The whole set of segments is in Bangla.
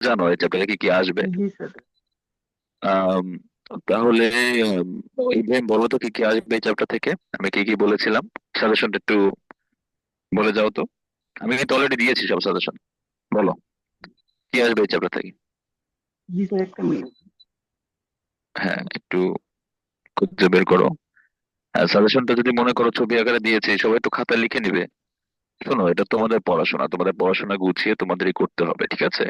জানো এই চ্যাপ্টারে কি কি আসবে? জি স্যার। আম, তাহলে আম, ইব্রাহিম বলো তো কি কি আসবে এই চ্যাপ্টার থেকে? আমি কি কি বলেছিলাম? সাজেশনটা একটু বলে যাও তো। আমি কিন্তু অলরেডি দিয়েছি সব সাজেশন বলো কি আসবে এই চ্যাপ্টার থেকে? জি স্যার একটা মিনিট হ্যাঁ একটু খুঁজে বের করো। সাজেশনটা যদি মনে করো ছবি আকারে দিয়েছি সবাই একটু খাতা লিখে নিবে। শোনো এটা তোমাদের পড়াশোনা। তোমাদের পড়াশোনা গুছিয়ে তোমাদেরই করতে হবে ঠিক আছে?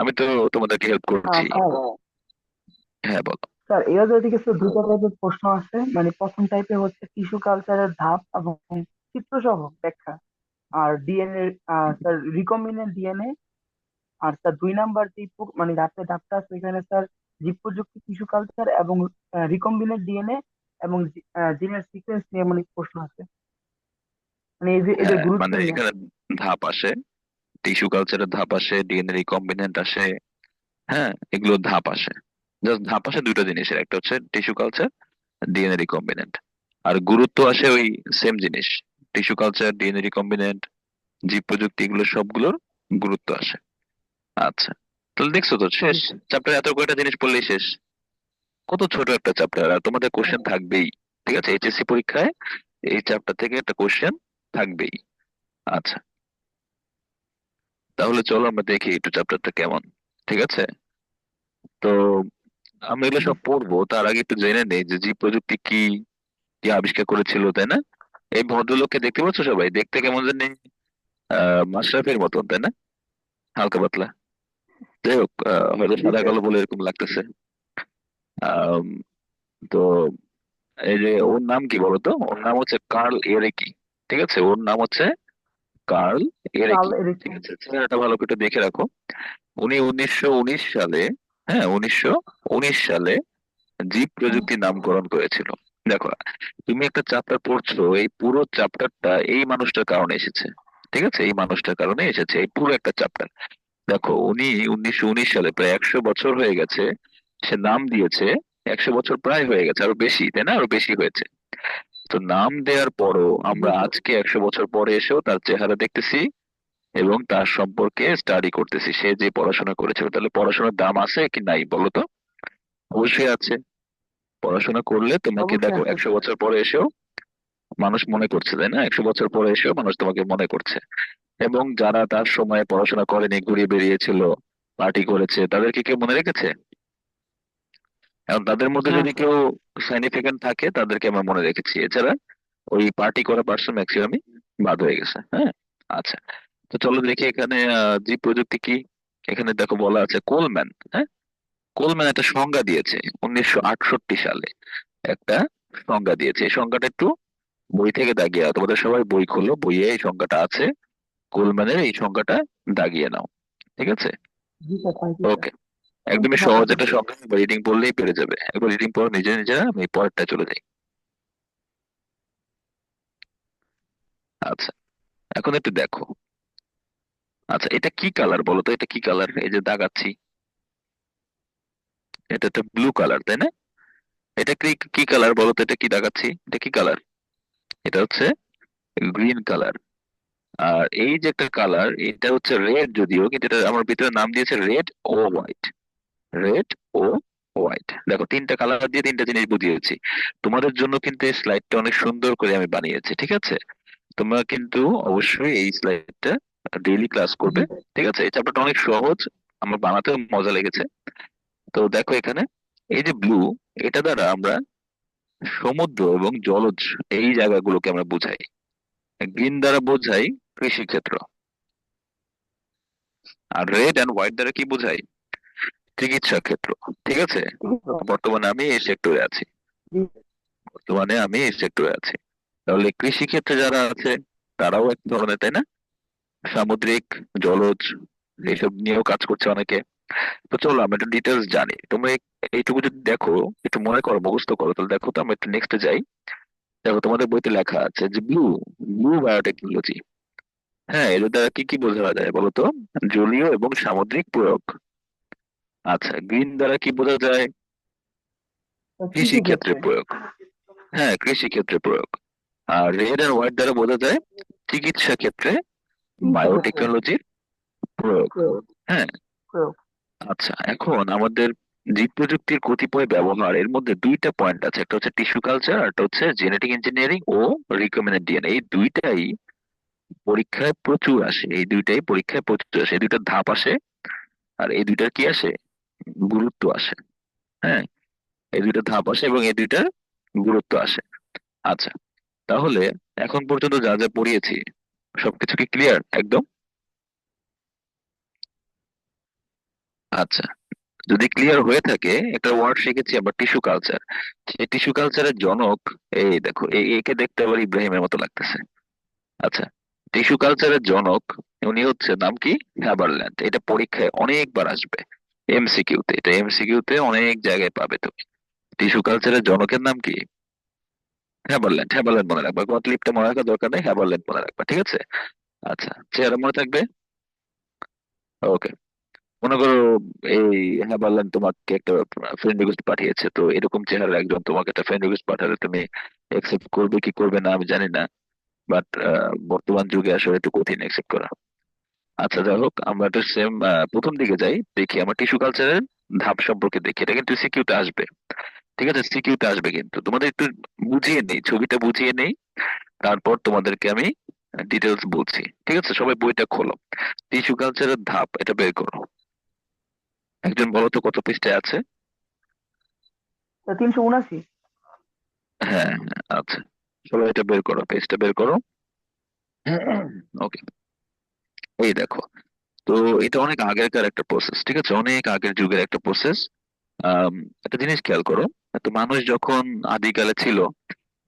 আমি তো তোমাদেরকে হেল্প করছি। হ্যাঁ বলো। স্যার এর দিকে স্যার দুটো টাইপের প্রশ্ন আছে মানে প্রথম টাইপে হচ্ছে টিস্যু কালচারের ধাপ এবং চিত্রসহ ব্যাখ্যা। আর ডিএনএ স্যার রিকম্বিনেন্ট ডিএনএ আর স্যার দুই নাম্বার যে মানে ধাপে ধাপটা আছে এখানে স্যার জীব প্রযুক্তি টিস্যু কালচার এবং রিকম্বিনেন্ট ডিএনএ এবং জিনের সিকোয়েন্স নিয়ে মানে প্রশ্ন আছে মানে এই যে এদের হ্যাঁ গুরুত্ব মানে এখানে ধাপ আসে। টিস্যু কালচারের ধাপ আসে ডিএনএ রিকম্বিনেন্ট আসে হ্যাঁ এগুলো ধাপ আসে। জাস্ট ধাপ আসে দুটো জিনিসের একটা হচ্ছে টিস্যু কালচার ডিএনএ রিকম্বিনেন্ট আর গুরুত্ব আসে ওই সেম জিনিস টিস্যু কালচার ডিএনএ রিকম্বিনেন্ট জীব প্রযুক্তি এগুলো সবগুলোর গুরুত্ব আসে। আচ্ছা তাহলে দেখছ তো শেষ। চ্যাপ্টার এত কয়টা জিনিস পড়লেই শেষ? কত ছোট একটা চ্যাপ্টার আর তোমাদের কোশ্চেন থাকবেই। ঠিক আছে এইচএসসি পরীক্ষায় এই চ্যাপ্টার থেকে একটা কোশ্চেন থাকবেই। আচ্ছা তাহলে চলো আমরা দেখি একটু চ্যাপ্টারটা কেমন ঠিক আছে? তো আমরা এগুলো সব পড়ব তার আগে একটু জেনে নেই যে জীব প্রযুক্তি কি কি আবিষ্কার করেছিল তাই না? এই ভদ্রলোককে দেখতে পাচ্ছ সবাই? দেখতে কেমন জানি আহ মাশরাফির মতন তাই না? হালকা পাতলা। যাই হোক হয়তো সাদা কালো বলে এরকম লাগতেছে। আম, তো এই যে ওর নাম কি বলতো? ওর নাম হচ্ছে কার্ল এরেকি ঠিক আছে? ওর নাম হচ্ছে কার্ল কাল এরেকি ঠিক আছে? চেহারাটা ভালো করে দেখে রাখো। উনি উনিশশো উনিশ সালে হ্যাঁ উনিশশো উনিশ সালে জীব প্রযুক্তি নামকরণ করেছিল। দেখো তুমি একটা চ্যাপ্টার পড়ছো এই পুরো চ্যাপ্টারটা এই মানুষটার কারণে এসেছে। ঠিক আছে? এই মানুষটার কারণে এসেছে এই পুরো একটা চ্যাপ্টার দেখো উনি উনিশশো উনিশ সালে প্রায় একশো বছর হয়ে গেছে সে নাম দিয়েছে একশো বছর প্রায় হয়ে গেছে আরও বেশি তাই না? আরও বেশি হয়েছে। তো নাম দেওয়ার পরও আমরা আজকে একশো বছর পরে এসেও তার চেহারা দেখতেছি এবং তার সম্পর্কে স্টাডি করতেছি। সে যে পড়াশোনা করেছিল তাহলে পড়াশোনার দাম আছে কি নাই বলো তো? অবশ্যই আছে। পড়াশোনা করলে তোমাকে দেখো একশো বছর পরে এসেও মানুষ মনে করছে তাই না? একশো বছর পরে এসেও মানুষ তোমাকে মনে করছে। এবং যারা তার সময় পড়াশোনা করেনি ঘুরিয়ে বেরিয়েছিল পার্টি করেছে তাদেরকে কেউ মনে রেখেছে? এখন তাদের মধ্যে যদি কেউ সাইনিফিকেন্ট থাকে তাদেরকে আমরা মনে রেখেছি। এছাড়া ওই পার্টি করা পার্সন ম্যাক্সিমামই বাদ হয়ে গেছে হ্যাঁ? আচ্ছা। তো চলো দেখি এখানে আহ, জীব প্রযুক্তি কি? এখানে দেখো বলা আছে কোলম্যান হ্যাঁ? কোলম্যান একটা সংজ্ঞা দিয়েছে উনিশশো আটষট্টি সালে। একটা সংজ্ঞা দিয়েছে। এই সংজ্ঞাটা একটু বই থেকে দাগিয়ে নাও। তোমাদের সবাই বই খোলো বইয়ে এই সংজ্ঞাটা আছে। কোলম্যানের এই সংজ্ঞাটা দাগিয়ে নাও। ঠিক আছে? জি ওকে একদমই থ্যাংক সহজ একটা সংজ্ঞা রিডিং পড়লেই পেরে যাবে। একবার রিডিং পড়ো নিজে নিজে আমি পরেরটা চলে যাই আচ্ছা এখন একটু দেখো। আচ্ছা এটা কি কালার বলো তো? এটা কি কালার এই যে দাগাচ্ছি। এটা তো ব্লু কালার তাই না? এটা কি কি কালার বলো তো? এটা কি দাগাচ্ছি? এটা কি কালার এটা হচ্ছে গ্রিন কালার আর এই যে একটা কালার এটা হচ্ছে রেড যদিও কিন্তু এটা আমার ভিতরে নাম দিয়েছে রেড ও হোয়াইট রেড ও হোয়াইট দেখো, তিনটা কালার দিয়ে তিনটা জিনিস বুঝিয়েছি। তোমাদের জন্য কিন্তু এই স্লাইডটা অনেক সুন্দর করে আমি বানিয়েছি, ঠিক আছে? তোমরা কিন্তু অবশ্যই এই স্লাইডটা ডেইলি ক্লাস করবে, ঠিক আছে? এই চ্যাপ্টারটা অনেক সহজ, আমার বানাতেও মজা লেগেছে। তো দেখো এখানে, এই যে ব্লু এটা দ্বারা আমরা সমুদ্র এবং জলজ এই জায়গাগুলোকে আমরা বুঝাই। গ্রিন দ্বারা বোঝাই কৃষি ক্ষেত্র আর রেড অ্যান্ড হোয়াইট দ্বারা কি বোঝাই? চিকিৎসা ক্ষেত্র ঠিক আছে? বর্তমানে আমি এই সেক্টরে আছি। বর্তমানে আমি এই সেক্টরে আছি। তাহলে কৃষি ক্ষেত্রে যারা আছে তারাও এক ধরনের তাই না? সামুদ্রিক জলজ এইসব নিয়েও কাজ করছে অনেকে। তো চলো আমরা একটু ডিটেলস জানি। তোমরা এই- এইটুকু যদি দেখো একটু মনে করো মুখস্থ করো তাহলে দেখো তো আমরা একটু নেক্সটে যাই। দেখো তোমাদের বইতে লেখা আছে যে ব্লু ব্লু বায়োটেকনোলজি হ্যাঁ এর দ্বারা কি কি বোঝা যায় বলতো জলীয় এবং সামুদ্রিক প্রয়োগ। আচ্ছা গ্রিন দ্বারা কি বোঝা যায়? কৃষি ক্ষেত্রে প্রয়োগ। হ্যাঁ কৃষি ক্ষেত্রে প্রয়োগ। আর রেড আর হোয়াইট দ্বারা বোঝা যায় চিকিৎসা ক্ষেত্রে বায়োটেকনোলজির প্রয়োগ। হ্যাঁ। আচ্ছা এখন আমাদের জীব প্রযুক্তির কতিপয় ব্যবহার এর মধ্যে দুইটা পয়েন্ট আছে। একটা হচ্ছে টিস্যু কালচার আর একটা হচ্ছে জেনেটিক ইঞ্জিনিয়ারিং ও রিকমেন্ডেড ডিএনএ এই দুইটাই পরীক্ষায় প্রচুর আসে। এই দুইটাই পরীক্ষায় প্রচুর আসে। এই দুইটার ধাপ আসে। আর এই দুইটার কি আসে? গুরুত্ব আসে। হ্যাঁ এই দুইটা ধাপ আসে এবং এই দুইটা গুরুত্ব আসে। আচ্ছা তাহলে এখন পর্যন্ত যা যা পড়িয়েছি সবকিছু কি ক্লিয়ার একদম? আচ্ছা যদি ক্লিয়ার হয়ে থাকে, একটা ওয়ার্ড শিখেছি আবার টিস্যু কালচার সেই টিস্যু কালচারের জনক, এই দেখো একে দেখতে আবার ইব্রাহিমের মতো লাগতেছে। আচ্ছা টিস্যু কালচারের জনক, উনি হচ্ছে নাম কি? হ্যাবারল্যান্ড এটা পরীক্ষায় অনেকবার আসবে। এমসিকিউ তে এটা এমসিকিউ তে অনেক জায়গায় পাবে তুমি। টিস্যু কালচারের জনকের নাম কি? হ্যাবারল্যান্ড হ্যাবারল্যান্ড মনে রাখবা। গটলিপটা মনে রাখার দরকার নেই হ্যাবারল্যান্ড মনে রাখবা, ঠিক আছে? আচ্ছা চেহারা মনে থাকবে? ওকে মনে করো এই হ্যাবারল্যান্ড তোমাকে একটা ফ্রেন্ড রিকোয়েস্ট পাঠিয়েছে, তো এরকম চেহারার একজন তোমাকে একটা ফ্রেন্ড রিকোয়েস্ট পাঠালে তুমি অ্যাকসেপ্ট করবে কি করবে না, আমি জানি না। বাট বর্তমান যুগে আসলে একটু কঠিন অ্যাকসেপ্ট করা। আচ্ছা যাই হোক আমরা একটা সেম প্রথম দিকে যাই দেখি আমার টিস্যু কালচারের ধাপ সম্পর্কে দেখি। এটা কিন্তু সিকিউতে আসবে। ঠিক আছে? সিকিউতে আসবে কিন্তু। তোমাদের একটু বুঝিয়ে নেই ছবিটা বুঝিয়ে নেই। তারপর তোমাদেরকে আমি ডিটেলস বলছি। ঠিক আছে? সবাই বইটা খোলো। টিস্যু কালচারের ধাপ এটা বের করো। একজন বলো তো কত পৃষ্ঠায় আছে? তিনশো উনাশি। হ্যাঁ হ্যাঁ, আচ্ছা। সবাই এটা বের করো পেজটা বের করো। ওকে। এই দেখো। তো এটা অনেক আগেরকার একটা প্রসেস ঠিক আছে? অনেক আগের যুগের একটা প্রসেস একটা জিনিস খেয়াল করো তো মানুষ যখন আদিকালে ছিল,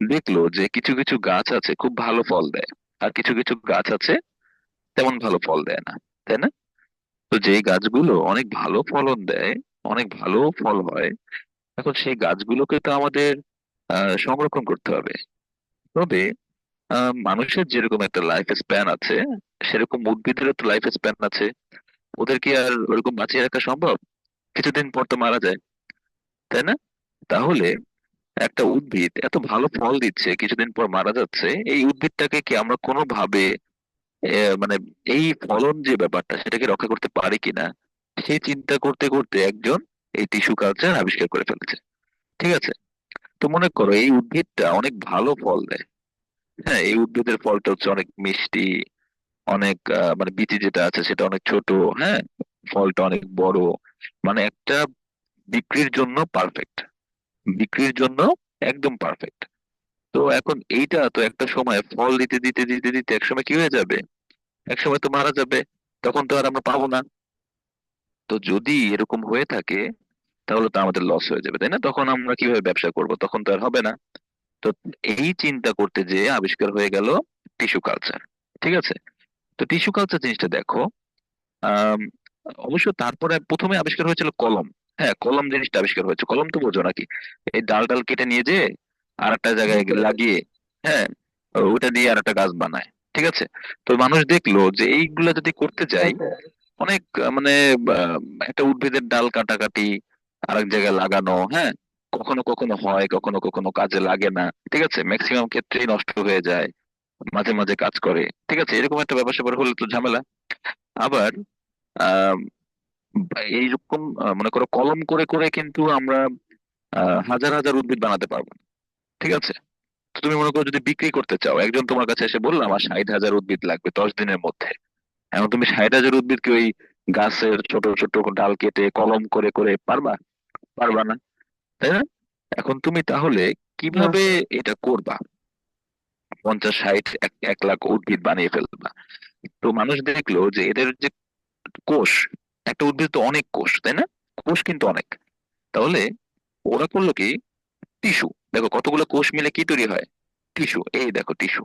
দেখল যে কিছু কিছু গাছ আছে, খুব ভালো ফল দেয়। আর কিছু কিছু গাছ আছে, তেমন ভালো ফল দেয় না, তাই না? তো যে গাছগুলো অনেক ভালো ফলন দেয়, অনেক ভালো ফল হয়, এখন সেই গাছগুলোকে তো আমাদের সংরক্ষণ করতে হবে। তবে মানুষের যেরকম একটা লাইফ স্প্যান আছে সেরকম উদ্ভিদেরও তো লাইফ স্প্যান আছে। ওদের কি আর ওরকম বাঁচিয়ে রাখা সম্ভব? কিছুদিন পর তো মারা যায়। তাই না? তাহলে একটা উদ্ভিদ এত ভালো ফল দিচ্ছে, কিছুদিন পর মারা যাচ্ছে, এই উদ্ভিদটাকে কি আমরা কোনোভাবে মানে এই ফলন যে ব্যাপারটা, সেটাকে রক্ষা করতে পারি কিনা সেই চিন্তা করতে করতে একজন এই টিস্যু কালচার আবিষ্কার করে ফেলেছে। ঠিক আছে? তো মনে করো এই উদ্ভিদটা অনেক ভালো ফল দেয়। হ্যাঁ এই উদ্ভিদের ফলটা হচ্ছে অনেক মিষ্টি অনেক মানে বিচি যেটা আছে সেটা অনেক ছোট হ্যাঁ? ফলটা অনেক বড়। মানে একটা বিক্রির জন্য পারফেক্ট বিক্রির জন্য একদম পারফেক্ট তো এখন এইটা, তো একটা সময় ফল দিতে দিতে দিতে দিতে একসময় কি হয়ে যাবে? একসময় তো মারা যাবে, তখন তো আর আমরা পাবো না। তো যদি এরকম হয়ে থাকে, তাহলে তো আমাদের লস হয়ে যাবে, তাই না? তখন আমরা কীভাবে ব্যবসা করব? তখন তো আর হবে না। তো এই চিন্তা করতে যে আবিষ্কার হয়ে গেল টিস্যু কালচার ঠিক আছে? তো টিস্যু কালচার জিনিসটা দেখো অবশ্য তারপরে প্রথমে আবিষ্কার হয়েছিল কলম। হ্যাঁ কলম জিনিসটা আবিষ্কার হয়েছে। কলম তো বোঝো নাকি? এই ডাল ডাল কেটে নিয়ে যে আর একটা জায়গায় লাগিয়ে হ্যাঁ ওটা দিয়ে আর একটা গাছ বানায় ঠিক আছে? তো মানুষ দেখল যে এইগুলা যদি করতে যাই অনেক মানে একটা উদ্ভিদের ডাল কাটাকাটি আরেক জায়গায় লাগানো হ্যাঁ? কখনো কখনো হয় কখনো কখনো কাজে লাগে না ঠিক আছে? ম্যাক্সিমাম ক্ষেত্রেই নষ্ট হয়ে যায়। মাঝে মাঝে কাজ করে। ঠিক আছে এরকম একটা ব্যাপার স্যাপার হলে তো ঝামেলা। আবার এইরকম মনে করো কলম করে করে কিন্তু আমরা হাজার হাজার উদ্ভিদ বানাতে পারব। ঠিক আছে? তুমি মনে করো যদি বিক্রি করতে চাও একজন তোমার কাছে এসে বলল আমার ষাট হাজার উদ্ভিদ লাগবে দশ দিনের মধ্যে। এখন তুমি ষাট হাজার উদ্ভিদকে ওই গাছের ছোট ছোট ডাল কেটে কলম করে করে পারবা? পারবা না। তাই না? এখন তুমি তাহলে কীভাবে এটা করবা? পঞ্চাশ ষাট এক লাখ উদ্ভিদ বানিয়ে ফেলবা। তো মানুষ দেখল যে এদের যে কোষ একটা উদ্ভিদ তো অনেক কোষ তাই না? কোষ কিন্তু অনেক। তাহলে ওরা করল কি? টিস্যু। দেখো কতগুলো কোষ মিলে কি তৈরি হয়? টিস্যু। এই দেখো টিস্যু।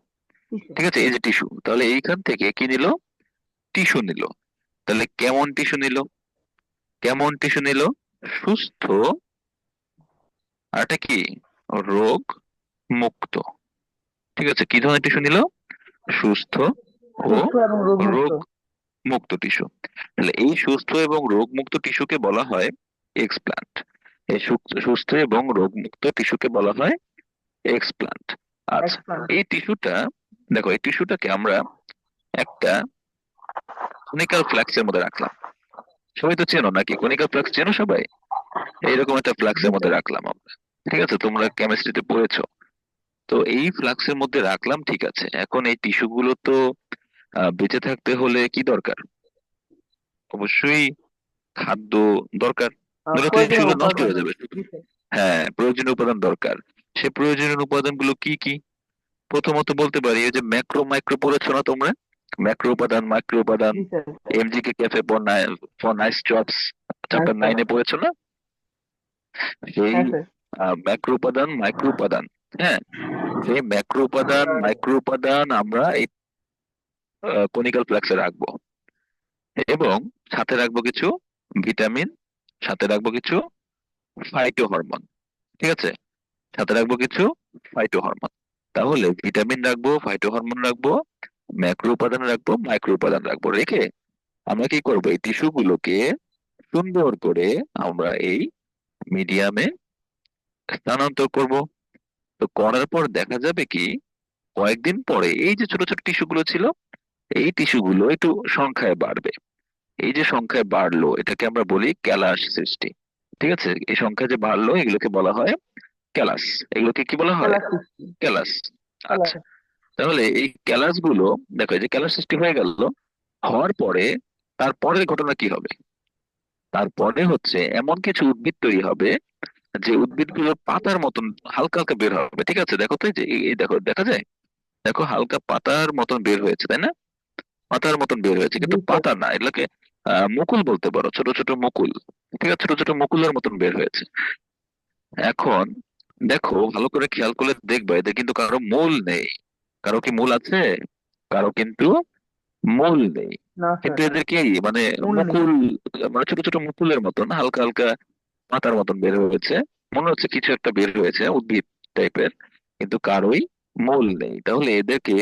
ঠিক আছে? এই যে টিস্যু। তাহলে এইখান থেকে কি নিল? টিস্যু নিল। তাহলে কেমন টিস্যু নিল? কেমন টিস্যু নিল? সুস্থ আর এটা কি? রোগ মুক্ত। ঠিক আছে কি ধরনের টিস্যু নিল? সুস্থ ও রোগ মুক্ত টিস্যু। তাহলে এই সুস্থ এবং রোগ মুক্ত টিস্যুকে বলা হয় এক্সপ্লান্ট। এই সুস্থ- এবং রোগ মুক্ত টিস্যুকে বলা হয় এক্সপ্লান্ট। আচ্ছা এই টিস্যুটা দেখো এই টিস্যুটাকে আমরা একটা ক্লিনিক্যাল ফ্ল্যাক্সের মধ্যে রাখলাম। সবাই তো চেনো নাকি? কনিকা ফ্লাক্স চেনো সবাই? এইরকম একটা জি ফ্লাক্সের মধ্যে রাখলাম আমরা। ঠিক আছে তোমরা কেমিস্ট্রিতে পড়েছো। তো এই ফ্লাক্সের মধ্যে রাখলাম ঠিক আছে। এখন এই টিস্যু গুলো তো বেঁচে থাকতে হলে কি দরকার? অবশ্যই খাদ্য দরকার। টিস্যুগুলো নষ্ট উপাদান। হয়ে যাবে। হ্যাঁ প্রয়োজনীয় উপাদান দরকার। সে প্রয়োজনীয় উপাদানগুলো কি কি? প্রথমত বলতে পারি এই যে ম্যাক্রো মাইক্রো পড়েছো না তোমরা? ম্যাক্রো উপাদান মাইক্রো উপাদান MGK cafe for nice jobs chapter নাইনে পড়েছো না? সেই হ্যাঁ ম্যাক্রো উপাদান মাইক্রো উপাদান। হ্যাঁ। সেই ম্যাক্রো উপাদান মাইক্রো উপাদান আমরা এই কনিক্যাল ফ্ল্যাক্সে রাখব। এবং সাথে রাখব কিছু ভিটামিন সাথে রাখব কিছু ফাইটো হরমোন ঠিক আছে? সাথে রাখব কিছু ফাইটো হরমোন তাহলে ভিটামিন রাখব ফাইটো হরমোন রাখব ম্যাক্রো উপাদান রাখব মাইক্রো উপাদান রাখব। রেখে আমরা কি করব? এই টিস্যু গুলোকে সুন্দর করে আমরা এই মিডিয়ামে স্থানান্তর করব। তো করার পর দেখা যাবে কি কয়েকদিন পরে এই যে ছোট ছোট টিস্যু গুলো ছিল এই টিস্যু গুলো একটু সংখ্যায় বাড়বে। এই যে সংখ্যায় বাড়লো এটাকে আমরা বলি ক্যালাস সৃষ্টি ঠিক আছে? এই সংখ্যা যে বাড়লো এগুলোকে বলা হয় ক্যালাস। এগুলোকে কি বলা হয়? ক্যালাস আচ্ছা। তাহলে এই ক্যালাসগুলো দেখো যে ক্যালাস সৃষ্টি হয়ে গেল হওয়ার পরে তারপরের ঘটনা কি হবে? তারপরে হচ্ছে এমন কিছু উদ্ভিদ তৈরি হবে যে উদ্ভিদগুলো পাতার মতন হালকা হালকা বের হবে ঠিক আছে? দেখো তো এই যে দেখো দেখা যায়? দেখো হালকা পাতার মতন বের হয়েছে তাই না? পাতার মতন বের হয়েছে কিন্তু পাতা না এগুলোকে মুকুল বলতে পারো ছোট ছোট মুকুল ঠিক আছে? ছোট ছোট মুকুলের মতন বের হয়েছে। এখন দেখো ভালো করে খেয়াল করলে দেখবে এদের কিন্তু কারও মূল নেই। কারও কি মূল আছে? কারও কিন্তু মূল নেই। কিন্তু এদের কি মানে মুকুল মানে ছোট ছোট মুকুলের মতন হালকা হালকা পাতার মতন বের হয়েছে। মনে হচ্ছে কিছু একটা বের হয়েছে, উদ্ভিদ টাইপের কিন্তু কারোই মূল নেই। তাহলে এদেরকে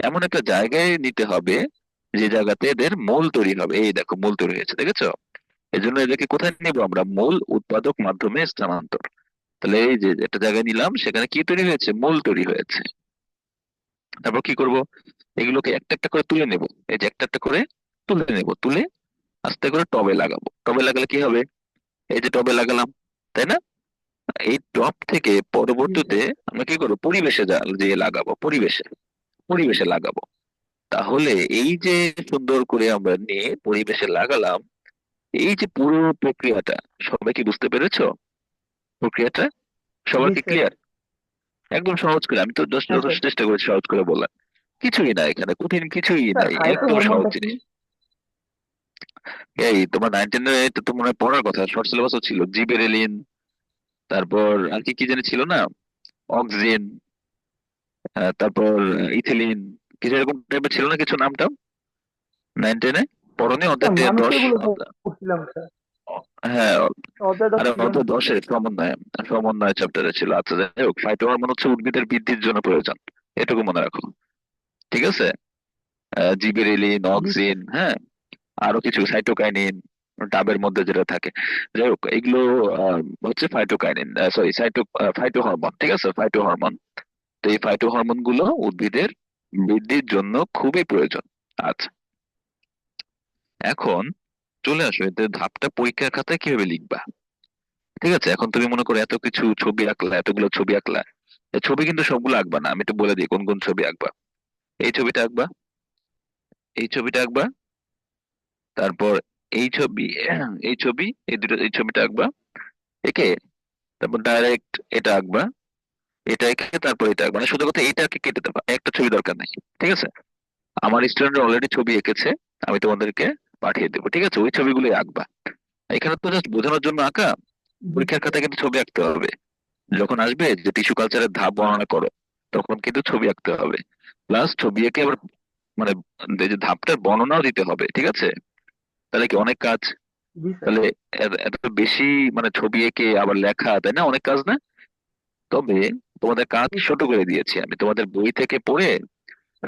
এমন একটা জায়গায় নিতে হবে, যে জায়গাতে এদের মূল তৈরি হবে। এই দেখো, মূল তৈরি হয়েছে, দেখেছ? এই জন্য এদেরকে কোথায় নিব আমরা? মূল উৎপাদক মাধ্যমে স্থানান্তর। তাহলে এই যে একটা জায়গায় নিলাম, সেখানে কি তৈরি হয়েছে? মূল তৈরি হয়েছে। তারপর কি করব? এগুলোকে একটা একটা করে তুলে নেব। এই যে একটা একটা করে তুলে নেব। তুলে আস্তে করে টবে লাগাবো। টবে লাগালে কি হবে? এই যে টবে লাগালাম তাই না? এই টব থেকে পরবর্তীতে আমরা কি করব? পরিবেশে যা লাগাবো পরিবেশে পরিবেশে লাগাবো। তাহলে এই যে সুন্দর করে আমরা নিয়ে পরিবেশে লাগালাম এই যে পুরো প্রক্রিয়াটা সবাই কি বুঝতে পেরেছ? প্রক্রিয়াটা? সবার কি ক্লিয়ার একদম সহজ করে আমি তো। চেষ্টা করেছি সহজ করে বলার। কিছুই না এখানে কঠিন কিছুই নাই একদম সহজ জিনিস। এই তোমার নাইন টেনে তো তোমার পড়ার কথা শর্ট সিলেবাসও ছিল জিবেরেলিন তারপর আর কি কি জানি ছিল না? অক্সিজেন তারপর ইথিলিন কিছু এরকম টাইপের ছিল না কিছু নামটা নাইন টেনে পড়নি অধ্যায় দশ হ্যাঁ আরে অধ্যায় না। সমন্বয় সমন্বয় চ্যাপ্টারে ছিল। আচ্ছা যাই হোক ফাইটো হরমোন হচ্ছে উদ্ভিদের বৃদ্ধির জন্য প্রয়োজন। এটুকু মনে রাখো। ঠিক আছে? জিবেরেলিন অক্সিন হ্যাঁ? আরও কিছু সাইটোকাইনিন ডাবের মধ্যে যেটা থাকে। যাই হোক, এগুলো হচ্ছে phytokinin sorry cyto phyto hormone ঠিক আছে? ফাইটো হরমোন তো এই ফাইটো হরমোনগুলো উদ্ভিদের বৃদ্ধির জন্য খুবই প্রয়োজন। আচ্ছা। এখন চলে আসো এদের ধাপটা পরীক্ষার খাতায় কীভাবে লিখবা? ঠিক আছে? এখন তুমি মনে করো এত কিছু ছবি আঁকলা, এতগুলো ছবি আঁকলা। ছবি কিন্তু সবগুলো আঁকবা না, আমি তো বলে দিই কোন কোন ছবি আঁকবা। এই ছবিটা আঁকবা। এই ছবিটা আঁকবা। তারপর এই ছবি এই ছবি, এই দুটো, এই ছবিটা আঁকবা। একে, তারপর ডাইরেক্ট এটা আঁকবা। এটা এঁকে তারপর এটা আঁকবা। মানে শুধু কথা এইটাকে কেটে দেবা, একটা ছবি দরকার নেই, ঠিক আছে? আমার স্টুডেন্টরা অলরেডি ছবি এঁকেছে, আমি তোমাদেরকে পাঠিয়ে দেবো, ঠিক আছে? ওই ছবিগুলোই আঁকবা। এখানে তো জাস্ট বোঝানোর জন্য আঁকা, পরীক্ষার খাতায় কিন্তু ছবি আঁকতে হবে। যখন আসবে যে টিস্যু কালচারের ধাপ বর্ণনা করো, তখন কিন্তু ছবি আঁকতে হবে। প্লাস ছবি এঁকে আবার মানে যে ধাপটার বর্ণনাও দিতে হবে, ঠিক আছে? তাহলে কি অনেক কাজ? তাহলে এত- বেশি মানে ছবি এঁকে আবার লেখা তাই না? অনেক কাজ না? তবে তোমাদের কাজ ছোট করে দিয়েছি আমি। তোমাদের বই থেকে পড়ে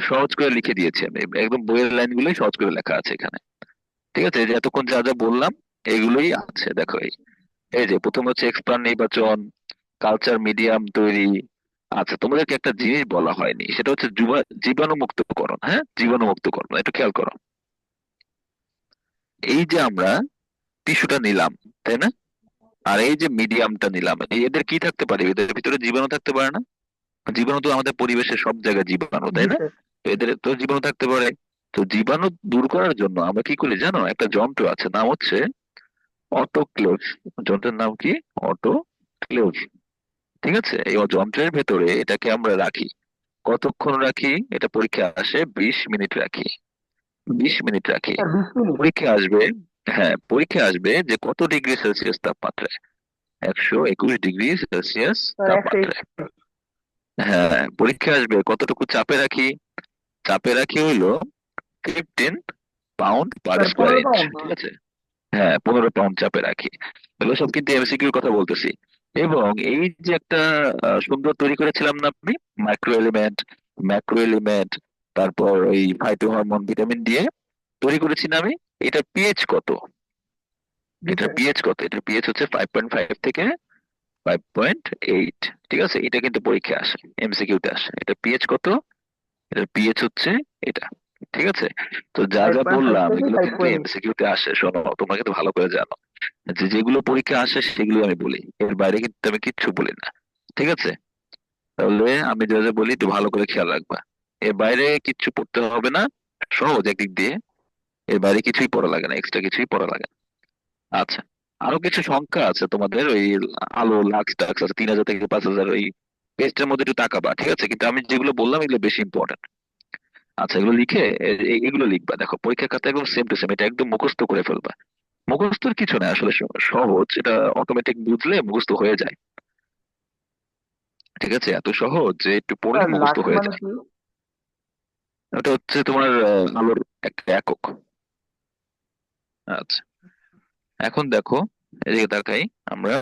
সহজ করে লিখে দিয়েছি আমি। একদম বইয়ের লাইনগুলোই সহজ করে লেখা আছে এখানে। ঠিক আছে? যে এতক্ষণ যা যা বললাম এগুলোই আছে। দেখো এই এই যে প্রথম হচ্ছে এক্সপ্লান নির্বাচন কালচার মিডিয়াম তৈরি। আচ্ছা তোমাদেরকে একটা জিনিস বলা হয়নি। সেটা হচ্ছে জুবা- জীবাণুমুক্তকরণ হ্যাঁ? জীবাণুমুক্তকরণ একটু খেয়াল করো। এই যে আমরা টিস্যুটা নিলাম তাই না? আর এই যে মিডিয়ামটা নিলাম এদের কি থাকতে পারে? এদের ভিতরে জীবাণু থাকতে পারে না? জীবাণু তো আমাদের পরিবেশের সব জায়গায় জীবাণু তাই না? এদের তো জীবাণু থাকতে পারে। তো জীবাণু দূর করার জন্য আমরা কি করি জানো? একটা যন্ত্র আছে নাম হচ্ছে অটোক্লেভ যন্ত্রের নাম কি? অটোক্লেভ ঠিক আছে? এই যন্ত্রের ভেতরে এটাকে আমরা রাখি। কতক্ষণ রাখি? এটা পরীক্ষা আসে বিশ মিনিট রাখি। বিশ মিনিট রাখি। স্যার পরীক্ষা আসবে হ্যাঁ পরীক্ষা আসবে যে কত ডিগ্রি সেলসিয়াস তাপমাত্রায়? একশো একুশ ডিগ্রি সেলসিয়াস তাপমাত্রায়। হ্যাঁ পরীক্ষা আসবে কতটুকু চাপে রাখি? চাপে রাখি হইল fifteen pound per square inch ঠিক আছে? হ্যাঁ পনেরো পাউন্ড চাপে রাখি। এগুলো সব কিন্তু এমসিকিউর কথা বলতেছি। এবং এই যে একটা সুন্দর তৈরি করেছিলাম না আপনি? মাইক্রো এলিমেন্ট ম্যাক্রো এলিমেন্ট তারপর ওই ফাইটো হরমোন ভিটামিন দিয়ে তৈরি করেছি না আমি। এটা পিএইচ কত? এটা পিএইচ কত? এটা পিএইচ হচ্ছে ফাইভ পয়েন্ট ফাইভ থেকে ফাইভ পয়েন্ট এইট ঠিক আছে? এটা কিন্তু পরীক্ষা আসে এমসিকিউতে আসে। এটা পিএইচ কত? এটা পিএইচ হচ্ছে এটা ঠিক আছে? তো যা যা বললাম এগুলো কিন্তু এমসিকিউতে আসে শোনো তোমরা কিন্তু ভালো করে জানো। যে যেগুলো পরীক্ষা আসে সেগুলো আমি বলি। এর বাইরে কিন্তু আমি কিচ্ছু বলি না ঠিক আছে? তাহলে আমি যা যা বলি একটু ভালো করে খেয়াল রাখবা। এর বাইরে কিছু পড়তে হবে না সহজ একদিক দিয়ে। এর বাইরে কিছুই পড়া লাগে না এক্সট্রা কিছুই পড়া লাগে না। আচ্ছা আরও কিছু সংখ্যা আছে তোমাদের ওই আলো লাক্স টাক্স আছে তিন হাজার থেকে পাঁচ হাজার ওই পেজটার মধ্যে একটু তাকাবা ঠিক আছে? কিন্তু আমি যেগুলো বললাম এগুলো বেশি ইম্পর্টেন্ট আচ্ছা এগুলো লিখে এগুলো লিখবা। দেখো পরীক্ষার খাতা একদম সেম টু সেম এটা একদম মুখস্থ করে ফেলবা। মুখস্থর কিছু না আসলে সহজ এটা অটোমেটিক বুঝলে মুখস্থ হয়ে যায়। ঠিক আছে? এত সহজ যে একটু পড়লে স্যার মুখস্থ হয়ে মানে যায়। এটা হচ্ছে তোমার আলোর একটা একক। আচ্ছা। এখন দেখো, এদিকে তাকাই আমরা।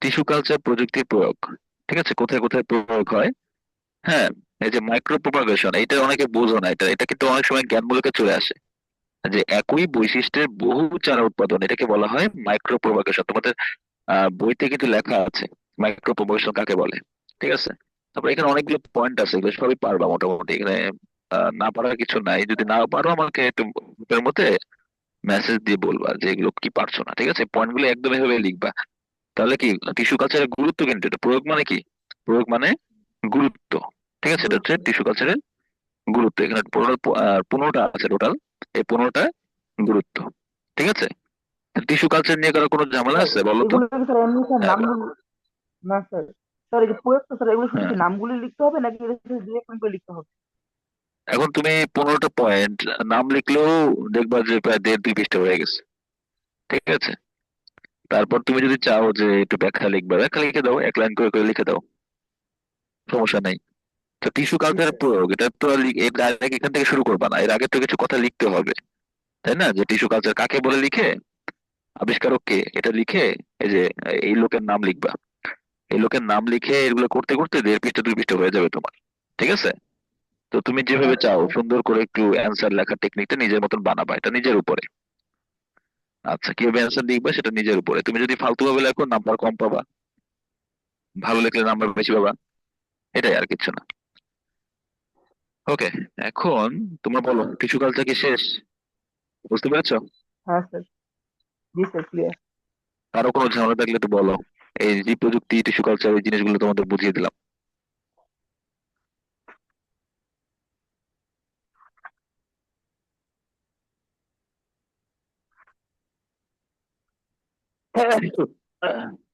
টিস্যু কালচার প্রযুক্তির প্রয়োগ। ঠিক আছে? কোথায় কোথায় প্রয়োগ হয়? হ্যাঁ এই যে মাইক্রো প্রপাগেশন এটা অনেকে বোঝো না। এটা এটা কিন্তু অনেক সময় জ্ঞানমূলকে চলে আসে। যে একই বৈশিষ্ট্যের বহু চারা উৎপাদন, এটাকে বলা হয় মাইক্রো প্রপাগেশন তোমাদের বইতে কিন্তু লেখা আছে মাইক্রো প্রপাগেশন কাকে বলে? ঠিক আছে? তারপর এখানে অনেকগুলো পয়েন্ট আছে, এগুলো সবই পারবা মোটামুটি। এখানে না পারার কিছু নাই। যদি না পারো আমাকে একটু গ্রুপের মধ্যে মেসেজ দিয়ে বলবা যে এগুলো কি পারছ না ঠিক আছে? পয়েন্টগুলো একদম এভাবে লিখবা। তাহলে কি টিস্যু কালচারের গুরুত্ব কিন্তু এটা। প্রয়োগ মানে কি? প্রয়োগ মানে গুরুত্ব। ঠিক আছে? এটা হচ্ছে টিস্যু কালচারের গুরুত্ব। এখানে পনেরো পনেরোটা আছে টোটাল এই পনেরোটা গুরুত্ব। ঠিক আছে? টিস্যু কালচার নিয়ে কারও কোনো ঝামেলা আছে বলো তো? হ্যাঁ, না স্যার। স্যার এই যে স্যার এগুলো হ্যাঁ। নামগুলি লিখতে হবে নাকি লিখতে হবে? এখন তুমি পনেরোটা পয়েন্ট নাম লিখলেও দেখবা যে প্রায় দেড় দুই পৃষ্ঠা হয়ে গেছে। ঠিক আছে? তারপর তুমি যদি চাও যে একটু ব্যাখ্যা লিখবা ব্যাখ্যা লিখে দাও এক লাইন করে করে লিখে দাও। সমস্যা নাই। তো টিস্যু কালচারের প্রয়োগ এটা তো এর ডাইরেক্ট এখান থেকে শুরু করবা না এর আগে তো কিছু কথা লিখতে হবে। তাই না? যে টিস্যু কালচার কাকে বলে লিখে? আবিষ্কারক কে? এটা লিখে এই যে এই লোকের নাম লিখবা। এই লোকের নাম লিখে এগুলো করতে করতে দেড় পৃষ্ঠা দুই পৃষ্ঠা হয়ে যাবে তোমার। ঠিক আছে? তো তুমি যেভাবে চাও সুন্দর করে একটু অ্যান্সার লেখার টেকনিকটা নিজের মতন বানাবা এটা নিজের উপরে। আচ্ছা কীভাবে অ্যান্সার লিখবা সেটা নিজের উপরে। তুমি যদি ফালতু ভাবে লেখো নাম্বার কম পাবা। ভালো লিখলে নাম্বার বেশি পাবা। এটাই আর কিছু না। ওকে এখন তোমরা বলো টিস্যু কালচার কি শেষ। বুঝতে পেরেছ? হ্যাঁ স্যার জি স্যার ক্লিয়ার আরও কোনো ঝামেলা থাকলে তো বলো। এই যে প্রযুক্তি টিস্যু কালচার এই জিনিসগুলো তোমাদের বুঝিয়ে দিলাম।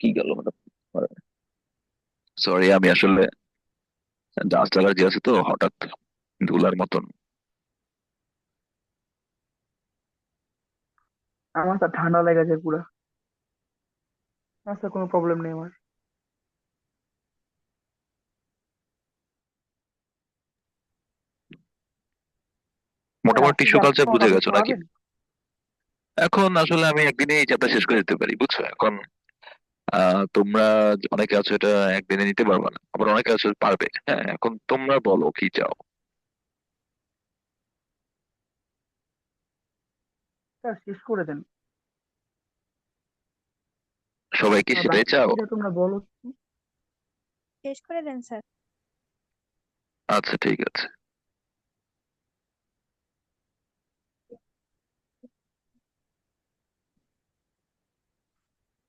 কি গেল সরি আমি আসলে ডাস্ট অ্যালার্জি আছে তো হঠাৎ ধুলার মতন। আমার স্যার ঠান্ডা লেগেছে পুরো। স্যার কোনো প্রবলেম নেই আমার। মোটামুটি টিস্যু কালচার বুঝে গেছো নাকি? এখন আসলে আমি একদিনে এই চ্যাপ্টার শেষ করে দিতে পারি বুঝছ? এখন আহ তোমরা অনেকে আছো এটা একদিনে নিতে পারবে না আবার অনেকে আছো পারবে। হ্যাঁ এখন তোমরা বলো কি চাও? স্যার শেষ করে দেন। সবাই কি সেটাই চাও? তোমরা বলো। শেষ করে দেন স্যার। আচ্ছা ঠিক আছে।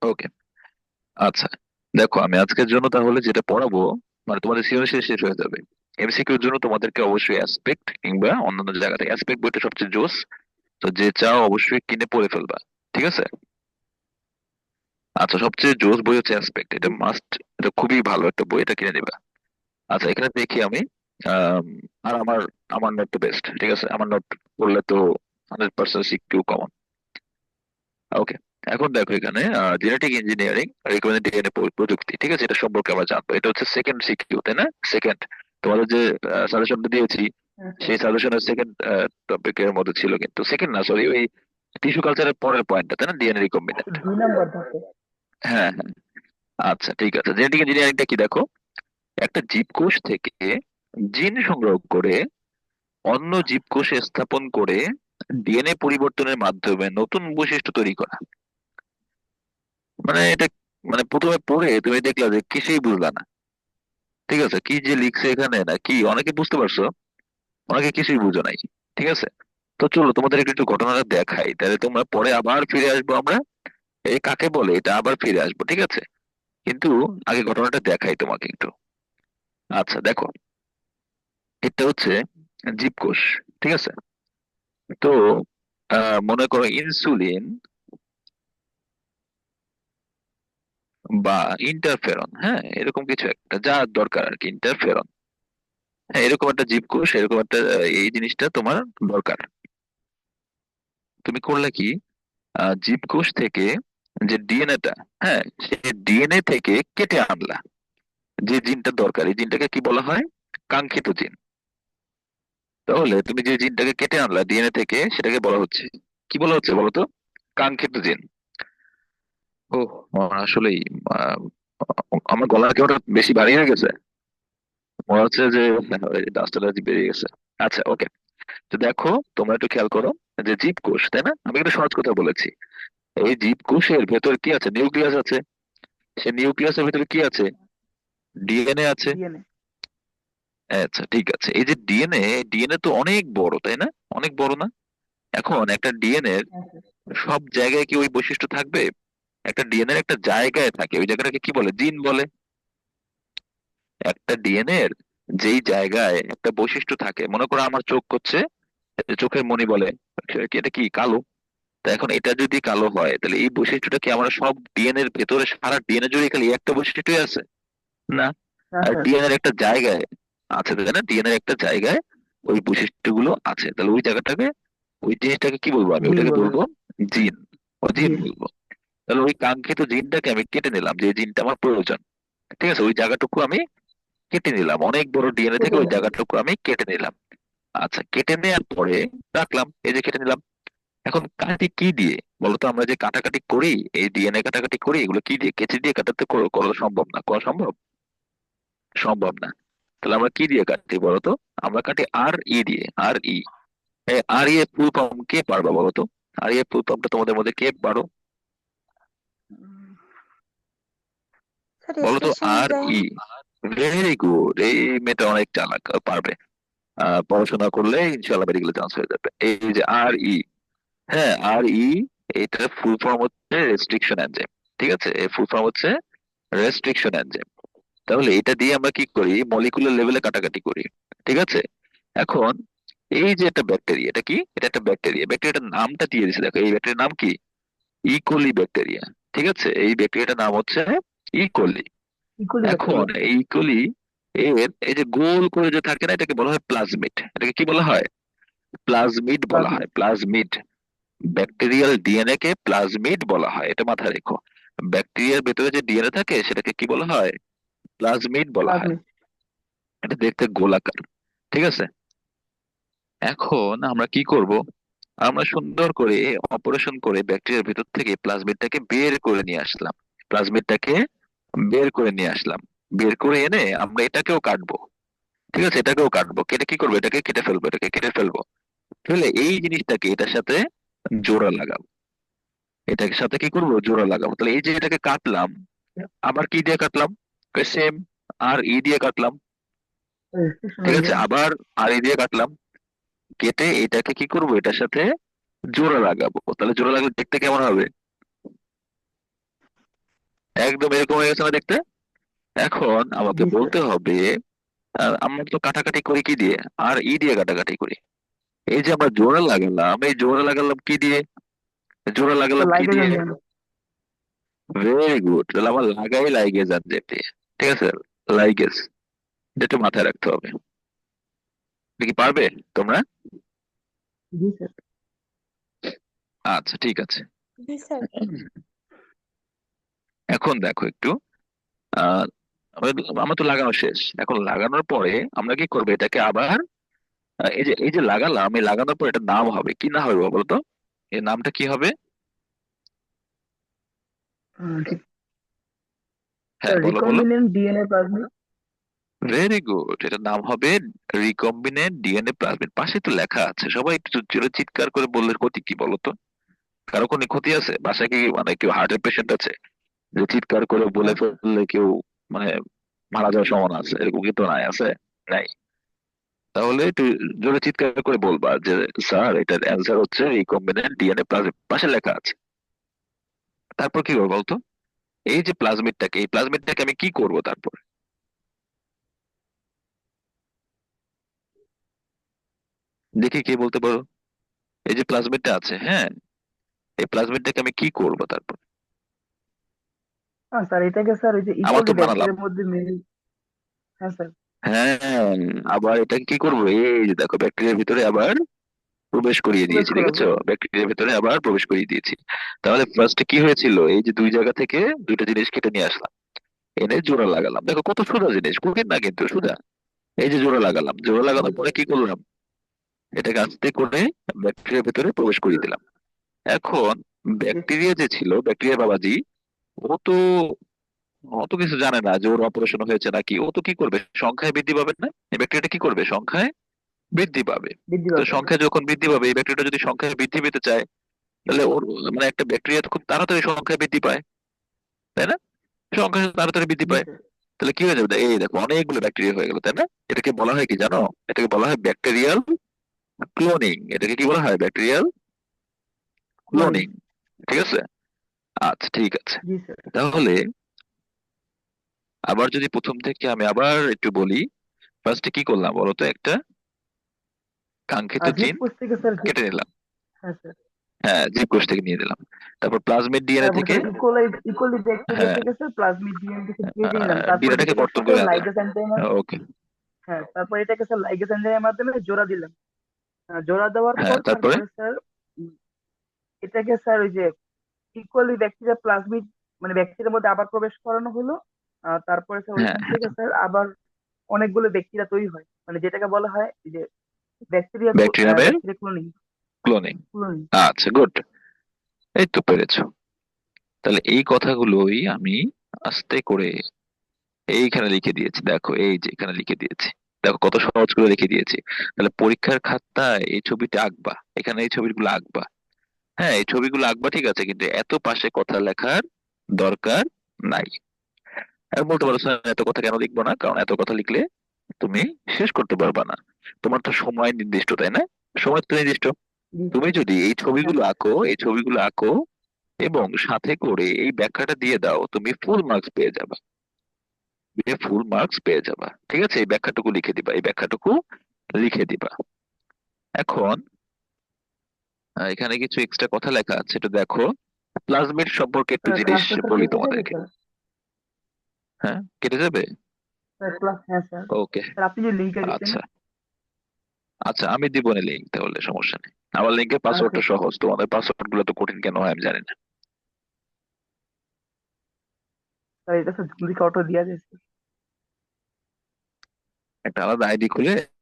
ওকে আচ্ছা দেখো আমি আজকের জন্য তাহলে যেটা পড়াবো মানে তোমাদের সৃজনশীল শেষ হয়ে যাবে। এমসিকিউর জন্য তোমাদেরকে অবশ্যই অ্যাসপেক্ট কিংবা অন্যান্য জায়গাতে অ্যাসপেক্ট বইটা সবচেয়ে জোস। তো যে চাও অবশ্যই কিনে পড়ে ফেলবা, ঠিক আছে? আচ্ছা সবচেয়ে জোস বই হচ্ছে অ্যাসপেক্ট এটা মাস্ট এটা খুবই ভালো একটা বই, এটা কিনে নিবা। আচ্ছা এখানে দেখি আমি আর আমার আমার নোট বেস্ট ঠিক আছে? আমার নোট পড়লে তো হান্ড্রেড পার্সেন্ট সিকিউ কমন ওকে এখন দেখো এখানে জেনেটিক ইঞ্জিনিয়ারিং রিকমেন্ডেড ডিএনএ প্রযুক্তি ঠিক আছে? এটা সম্পর্কে আমরা জানব। এটা হচ্ছে সেকেন্ড সিকিউ তাই না? সেকেন্ড তোমাদের যে সাজেশনটা দিয়েছি সেই সাজেশনের সেকেন্ড টপিকের মধ্যে ছিল কিন্তু। সেকেন্ড না সরি ওই টিস্যু কালচারের পরের পয়েন্টটা তাই না? ডিএনএ রিকম্বিনেন্ট হ্যাঁ হ্যাঁ। আচ্ছা ঠিক আছে। জেনেটিক ইঞ্জিনিয়ারিংটা কি দেখো? একটা জীবকোষ থেকে জিন সংগ্রহ করে অন্য জীবকোষে স্থাপন করে ডিএনএ পরিবর্তনের মাধ্যমে নতুন বৈশিষ্ট্য তৈরি করা। মানে এটা মানে প্রথমে পড়ে তুমি দেখলা যে কিছুই বুঝলা না। ঠিক আছে? কি যে লিখছে এখানে না কি, অনেকে বুঝতে পারছ? অনেকে কিছুই বুঝো নাই। ঠিক আছে? তো চলো তোমাদের একটু ঘটনাটা দেখাই। তাহলে তোমরা পরে আবার ফিরে আসব আমরা। এই কাকে বলে? এটা আবার ফিরে আসব, ঠিক আছে? কিন্তু আগে ঘটনাটা দেখাই তোমাকে একটু। আচ্ছা দেখো। এটা হচ্ছে জীবকোষ, ঠিক আছে? তো মনে করো ইনসুলিন বা ইন্টারফেরন হ্যাঁ এরকম কিছু একটা, যা দরকার আর কি ইন্টারফেরন হ্যাঁ এরকম একটা জীবকোষ, এরকম একটা এই জিনিসটা তোমার দরকার। তুমি করলে কি জীবকোষ থেকে যে ডিএনএটা হ্যাঁ সেই ডিএনএ থেকে কেটে আনলা। যে জিনটা দরকার, এই জিনটাকে কি বলা হয়? কাঙ্ক্ষিত জিন। তাহলে তুমি যে জিনটাকে কেটে আনলা, ডিএনএ থেকে, সেটাকে বলা হচ্ছে। কি বলা হচ্ছে বলো তো কাঙ্ক্ষিত জিন। ও আসলেই আমার গলা কি ওটা বেশি ভারী হয়ে গেছে। মনে হচ্ছে যে ডাস্ট অ্যালার্জি বেরিয়ে গেছে। আচ্ছা ওকে তো দেখো তোমরা একটু খেয়াল করো যে জীবকোষ তাই না? আমি একটু সহজ কথা বলেছি। এই জীবকোষের ভেতর কি আছে? নিউক্লিয়াস আছে। সে নিউক্লিয়াসের ভেতরে কি আছে? ডিএনএ আছে। আচ্ছা ঠিক আছে। এই যে ডিএনএ ডিএনএ তো অনেক বড় তাই না? অনেক বড় না? এখন একটা ডিএনএ এর সব জায়গায় কি ওই বৈশিষ্ট্য থাকবে? একটা ডিএনএ একটা জায়গায় থাকে ওই জায়গাটাকে কি বলে? জিন বলে। একটা ডিএনএ এর যেই জায়গায় একটা বৈশিষ্ট্য থাকে মনে করো আমার চোখ হচ্ছে চোখের মনি বলে এটা কি কালো? তা এখন এটা যদি কালো হয় তাহলে এই বৈশিষ্ট্যটা কি আমরা সব ডিএনএ এর ভেতরে সারা ডিএনএ জুড়ে খালি একটা বৈশিষ্ট্যই আছে? না? আর ডিএনএ এর একটা জায়গায় আছে তাই না? ডিএনএ এর একটা জায়গায় ওই বৈশিষ্ট্যগুলো আছে। তাহলে ওই জায়গাটাকে ওই জিনিসটাকে কি বলব আমি? ওটাকে বলব জিন। ও জিন জিন। বলব। তাহলে ওই কাঙ্ক্ষিত জিনটাকে আমি কেটে নিলাম, যে জিনটা আমার প্রয়োজন। ঠিক আছে? ওই জায়গাটুকু আমি কেটে নিলাম। অনেক বড় ডিএনএ থেকে ওই জায়গাটুকু আমি কেটে নিলাম। আচ্ছা কেটে নেওয়ার পরে রাখলাম, এই যে কেটে নিলাম। এখন কাটি কি দিয়ে? বলতো আমরা যে কাটাকাটি করি, এই ডিএনএ কাটাকাটি করি, এগুলো কি দিয়ে? কেচি দিয়ে কাটাতে করা সম্ভব না? করা সম্ভব? সম্ভব না। তাহলে আমরা কি দিয়ে কাটি বলতো? আমরা কাটি আর ই দিয়ে আর ই আর ই এর ফুল ফর্ম কে পারবা বলতো? আর ই এর ফুল ফর্মটা তোমাদের মধ্যে কে পারো বলতো আর ই ভেরি গুড এই মেয়েটা অনেক চালাক পারবে। পড়াশোনা করলে ইনশাল্লাহ মেডিকেলে চান্স হয়ে যাবে। এই যে আর ই হ্যাঁ আর ই এটার ফুল ফর্ম হচ্ছে রেস্ট্রিকশন এনজাইম ঠিক আছে? ফুল ফর্ম হচ্ছে রেস্ট্রিকশন এনজাইম তাহলে এটা দিয়ে আমরা কি করি? মলিকুলার লেভেলে কাটাকাটি করি ঠিক আছে? এখন এই যে একটা ব্যাকটেরিয়া এটা কি? এটা একটা ব্যাকটেরিয়া ব্যাকটেরিয়াটার নামটা দিয়ে দিছে দেখো। এই ব্যাকটেরিয়ার নাম কি? ইকোলি ব্যাকটেরিয়া ঠিক আছে? এই ব্যাকটেরিয়াটার নাম হচ্ছে ইকুয়ালি এখন এই ইকোলি এর এই যে গোল করে যে থাকে না এটাকে বলা হয় প্লাজমিড এটাকে কি বলা হয়? প্লাজমিড বলা হয়। প্লাজমিড ব্যাকটেরিয়াল ডিএনএ কে প্লাজমিড বলা হয়। এটা মাথায় রেখো। ব্যাকটেরিয়ার ভেতরে যে ডিএনএ থাকে সেটাকে কি বলা হয়? প্লাজমিড বলা হয়। এটা দেখতে গোলাকার। ঠিক আছে? এখন আমরা কি করব? আমরা সুন্দর করে অপারেশন করে ব্যাকটেরিয়ার ভিতর থেকে প্লাজমিডটাকে বের করে নিয়ে আসলাম। প্লাজমিডটাকে বের করে নিয়ে আসলাম। বের করে এনে আমরা এটাকেও কাটবো। ঠিক আছে? এটাকেও কাটবো। কেটে কি করব? এটাকে কেটে ফেলব, এটাকে কেটে ফেলব। ফেলে এই জিনিসটাকে এটার সাথে জোড়া লাগাবো। এটাকে সাথে কি করব? জোড়া লাগাবো। তাহলে এই যে এটাকে কাটলাম, আবার কি দিয়ে কাটলাম? সেম, আর ই দিয়ে কাটলাম। ঠিক আছে? আবার আর ই দিয়ে কাটলাম। কেটে এটাকে কি করব? এটার সাথে জোড়া লাগাবো। তাহলে জোড়া লাগলে দেখতে কেমন হবে? একদম এরকম হয়ে গেছে না দেখতে। এখন আমাকে জি স্যার বলতে হবে আহ, আমরা তো কাটাকাটি করি কি দিয়ে? আর ই দিয়ে কাটাকাটি করি। এই যে আমরা জোড়া লাগালাম এই জোড়া লাগালাম কি দিয়ে? জোড়া লাগালাম কি দিয়ে? ভেরি গুড তাহলে আমার লাগাই লাইগেজ আর দিয়ে ঠিক আছে? লাইগেজ এটা মাথায় রাখতে হবে। কি পারবে তোমরা? জি স্যার। আচ্ছা ঠিক আছে। জি স্যার। এখন দেখো একটু আহ আমার তো লাগানো শেষ। এখন লাগানোর পরে আমরা কি করব এটাকে আবার এই যে এই যে লাগালাম এই লাগানোর পর এটা নাম হবে। কি না হবে বলো তো এর নামটা কি হবে? হ্যাঁ বলো বলো। ডিএনএ প্লাজমিড ভেরি গুড এটার নাম হবে রিকম্বিনেন্ট ডিএনএ প্লাজমিড পাশে তো লেখা আছে। সবাই একটু জোরে চিৎকার করে বললে ক্ষতি কি বলো তো কারও কোনো ক্ষতি আছে? বাসায় কি মানে কেউ হার্টের পেশেন্ট আছে? যে চিৎকার করে বলে ফেললে কেউ মানে মারা যাওয়ার সম্ভাবনা আছে, এরকম কিন্তু নাই আছে নাই তাহলে একটু জোরে চিৎকার করে বলবা যে, স্যার, এটার অ্যান্সার হচ্ছে রিকম্বিনেন্ট ডিএনএ প্লাজমিড পাশে লেখা আছে। তারপর কি করব বলতো? এই যে প্লাজমিডটাকে এই প্লাজমিডটাকে আমি কি করব তারপর? দেখি কে বলতে পারো। এই যে প্লাজমিডটা আছে হ্যাঁ এই প্লাজমিডটাকে আমি কি করব তারপর? হ্যাঁ স্যার এটাকে স্যার ওই যে বানালাম। ব্যাকটেরিয়ার মধ্যে মিল হ্যাঁ স্যার। হ্যাঁ আবার এটাকে কি করব? এই যে দেখো ব্যাকটেরিয়ার ভিতরে আবার প্রবেশ করিয়ে দিয়েছি দেখেছ? ব্যাকটেরিয়ার ভিতরে আবার প্রবেশ করিয়ে দিয়েছি। তাহলে ফার্স্টে কি হয়েছিল? এই যে দুই জায়গা থেকে দুইটা জিনিস কেটে নিয়ে আসলাম। এনে জোড়া লাগালাম। দেখো কত সোজা জিনিস কঠিন না কিন্তু সোজা। এই যে জোড়া লাগালাম। জোড়া লাগানোর পরে কি করলাম? এটাকে আস্তে করে ব্যাকটেরিয়ার ভিতরে প্রবেশ করিয়ে দিলাম। এখন ব্যাকটেরিয়া যে ছিল ব্যাকটেরিয়া বাবাজি ও তো অত কিছু জানে না যে ওর অপারেশন হয়েছে নাকি। ও তো কি করবে? সংখ্যায় বৃদ্ধি পাবে না? এই ব্যাকটেরিয়াটা কি করবে? সংখ্যায় বৃদ্ধি পাবে। তো সংখ্যা যখন বৃদ্ধি পাবে এই ব্যাকটেরিয়াটা যদি সংখ্যায় বৃদ্ধি পেতে চায় তাহলে ওর মানে একটা ব্যাকটেরিয়া খুব তাড়াতাড়ি সংখ্যায় বৃদ্ধি পায়। তাই না? সংখ্যা তাড়াতাড়ি বৃদ্ধি পায় তাহলে কি হয়ে যাবে? এই দেখো অনেকগুলো ব্যাকটেরিয়া হয়ে গেল তাই না? এটাকে বলা হয় কি জানো? এটাকে বলা হয় ব্যাকটেরিয়াল ক্লোনিং এটাকে কি বলা হয়? ব্যাকটেরিয়াল ক্লোনিং ঠিক আছে? আচ্ছা ঠিক আছে। জি স্যার। তাহলে আবার যদি প্রথম থেকে আমি আবার একটু বলি ফার্স্টে কি করলাম বলো তো একটা? কাঙ্ক্ষিত জিন থেকে স্যার কেটে নিলাম। হ্যাঁ স্যার। হ্যাঁ জীবকোষ থেকে নিয়ে দিলাম তারপর প্লাজমিড ডিএনএ থেকে হ্যাঁ। প্লাজমিড ডিএনএ থেকে দিয়ে দিলাম ডিএনএটাকে কর্তন করে আনলাম। Ligase okay. হ্যাঁ তারপর এটাকে স্যার লাইগেজ এনজাইমের মাধ্যমে জোড়া দিলাম। জোড়া দেওয়ার হ্যাঁ, পর? তারপরে? স্যার এটাকে স্যার ওই যে ইকুয়ালি ব্যাকটেরিয়া প্লাজমিড মানে ব্যাকটেরিয়ার মধ্যে আবার প্রবেশ করানো হলো তারপরে স্যার। থেকে স্যার আবার অনেকগুলো ব্যাকটেরিয়া তৈরি হয়। মানে যেটাকে বলা হয় যে ব্যাকটেরিয়া ব্যাকটেরিয়া ক্লোনিং ক্লোনিং আচ্ছা গুড এই তো পেরেছ। তাহলে এই কথাগুলোই আমি আস্তে করে এইখানে লিখে দিয়েছি। দেখো এই যে এখানে লিখে দিয়েছি। দেখো কত সহজ করে লিখে দিয়েছি। তাহলে পরীক্ষার খাতায় এই ছবিটা আঁকবা। এখানে এই ছবিগুলো আঁকবা। হ্যাঁ এই ছবিগুলো আঁকবা ঠিক আছে কিন্তু এত পাশে কথা লেখার দরকার নাই। আর বলতে পারো এত কথা কেন লিখব না? কারণ এত কথা লিখলে তুমি শেষ করতে পারবা না। তোমার তো সময় নির্দিষ্ট তাই না? সময় তো নির্দিষ্ট। তুমি যদি এই ছবিগুলো আঁকো এই ছবিগুলো আঁকো এবং সাথে করে এই ব্যাখ্যাটা দিয়ে দাও তুমি ফুল মার্কস পেয়ে যাবা। ফুল মার্কস পেয়ে যাবা। ঠিক আছে এই ব্যাখ্যাটুকু লিখে দিবা এই ব্যাখ্যাটুকু লিখে দিবা। এখন এখানে কিছু এক্সট্রা কথা লেখা আছে একটু দেখো। প্লাজমিড সম্পর্কে একটু জিনিস বলি তোমাদেরকে। হ্যাঁ কেটে যাবে? হ্যাঁ ওকে আপনি যে লিঙ্কটা আচ্ছা। আচ্ছা আমি দিব না লিঙ্ক তাহলে সমস্যা নেই। আমার লিঙ্কের পাসওয়ার্ডটা সহজ তোমাদের পাসওয়ার্ডগুলো তো কঠিন কেন হয় আমি জানি না। এটা অটো দিয়া একটা আলাদা আইডি খুলে